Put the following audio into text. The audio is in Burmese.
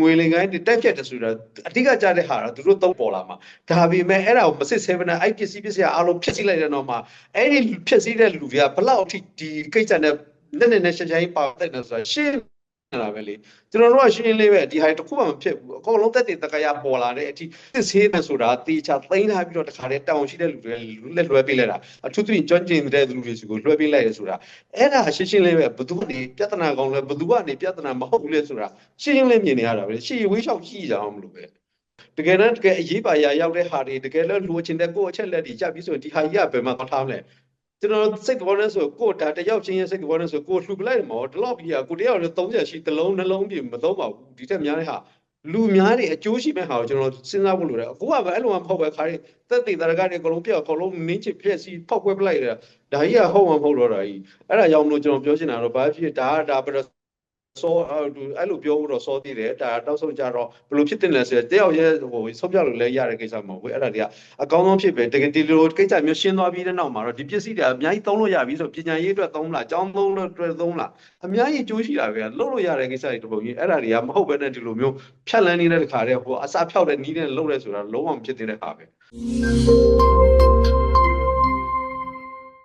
ငွေလင်ကိုင်းတွေတက်ဖြတ်တယ်ဆိုတာအဓိကကြတဲ့ဟာတော့သူတို့သုံးပေါ်လာမှာဒါပေမဲ့အဲ့ဒါကိုမစစ်ဆဲဘဲနဲ့အဲ့ပစ္စည်းပစ္စည်းအားလုံးဖြစ်စီလိုက်တဲ့တော့မှအဲ့ဒီဖြစ်စီတဲ့လူတွေကဘလောက်အထိဒီကိစ္စနဲ့နဲ့နဲ့နဲ့ရှင်းရှင်းပါတဲ့တယ်ဆိုတာရှင်း နေတာပဲလေကျွန်တော်တို့ကရှင်းလေးပဲဒီဟာတစ်ခုမှမဖြစ်ဘူးအကုန်လုံးတက်တည်တကရပေါ်လာတဲ့အထိစစ်ဆေးတယ်ဆိုတာတေချာသိမ်းထားပြီးတော့တခါတည်းတောင်းရှိတဲ့လူတွေလက်လွှဲပေးလိုက်တာအထူးသဖြင့်ကျွမ်းကျင်တဲ့လူတွေစီကိုလွှဲပေးလိုက်ရဆိုတာအဲ့ဒါရှင်းရှင်းလေးပဲဘသူကနေပြဿနာကောင်းလဲဘသူကနေပြဿနာမဟုတ်ဘူးလေဆိုတာရှင်းရှင်းလေးမြင်နေရတာပဲရှေ့ဝေးလျှောက်ကြည့်ကြအောင်မလို့ပဲတကယ်တမ်းတကယ်အရေးပါရာရောက်တဲ့ဟာတွေတကယ်လို့လိုချင်တဲ့ကိုယ့်အချက်လက်တွေကြပ်ပြီးဆိုရင်ဒီဟာကြီးကဘယ်မှာထားမလဲ ကျွန်တော်စိတ်တော်နဲ့ဆိုကိုဒါတယောက်ချင်းရဲ့စိတ်တော်နဲ့ဆိုကိုလှူပလိုက်တယ်မောဒီလောက်ကြီးကကိုတယောက်လည်း30ရှိတစ်လုံးနှလုံးပြမသုံးပါဘူးဒီထက်များတဲ့ဟာလူများတွေအကျိုးရှိမဲ့ဟာကိုကျွန်တော်စဉ်းစားဖို့လိုတယ်အခုကပဲအဲ့လိုမှမဟုတ်ပဲခါရီသက်သေတရကတွေအကုန်လုံးပြောက်အကုန်လုံးနင်းချစ်ပြက်စီဖောက်ခွဲပလိုက်တယ်ဒါကြီးကဟုတ်မှမဟုတ်တော့တာကြီးအဲ့ဒါကြောင့်မလို့ကျွန်တော်ပြောချင်တာတော့ဘာဖြစ်ဒါကဒါပြ စောအဲ့လိုပြောဖို့တော့စောသေးတယ်ဒါတောက်ဆုံးကြတော့ဘယ်လိုဖြစ်တင်လဲဆိုတော့တယောက်ရဲ့ဟိုဆုံးပြလို့လည်းရတဲ့ကိစ္စမဟုတ်ဘူးအဲ့ဒါတွေကအကောင်းဆုံးဖြစ်ပဲတကယ်ဒီလိုကိစ္စမျိုးရှင်းသွားပြီးတဲ့နောက်မှာတော့ဒီပစ္စည်းတွေအများကြီးသုံးလို့ရပြီဆိုပညာရေးအတွက်သုံးလားအကြောင်းသုံးလို့အတွက်သုံးလားအများကြီးကြိုးရှိတာပဲလုပ်လို့ရတဲ့ကိစ္စတွေတပုံကြီးအဲ့ဒါတွေကမဟုတ်ဘဲနဲ့ဒီလိုမျိုးဖြတ်လန်းနေတဲ့တခါတည်းဟိုအစာဖြောက်တဲ့နီးတဲ့လုပ်ရဲဆိုတာလုံးဝမဖြစ်သေးတဲ့ဟာပဲ